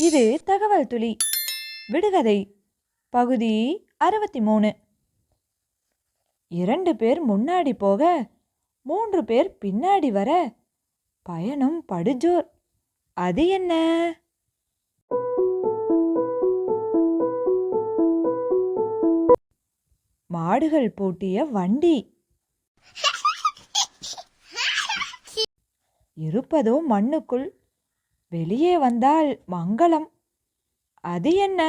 இது தகவல் துளி. விடுகதை பகுதி அறுபத்தி மூணு இரண்டு பேர் முன்னாடி போக மூன்று பேர் பின்னாடி வர பயணம் படுஜோர். அது என்ன? மாடுகள் பூட்டிய வண்டி. இருப்பதோ மண்ணுக்குள் வெளியே வந்தால் மங்களம். அது என்ன?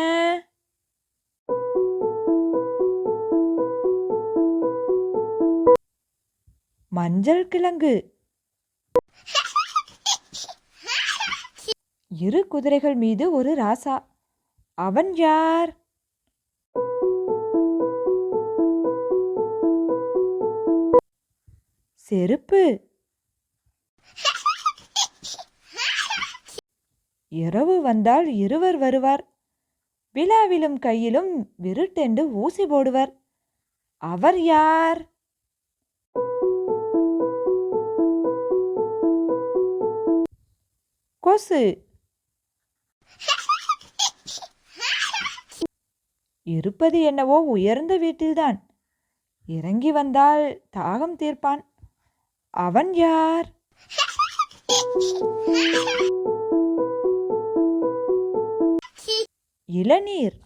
மஞ்சள் கிழங்கு. இரு குதிரைகள் மீது ஒரு ராசா. அவன் யார்? செருப்பு. இரவு வந்தால் இருவர் வருவார். விழாவிலும் கையிலும் விருட்டென்று ஊசி போடுவர். அவர் யார்? கொசு. இருப்பது என்னவோ உயர்ந்த வீட்டில்தான். இறங்கி வந்தால் தாகம் தீர்ப்பான். அவன் யார்? இளநீர்.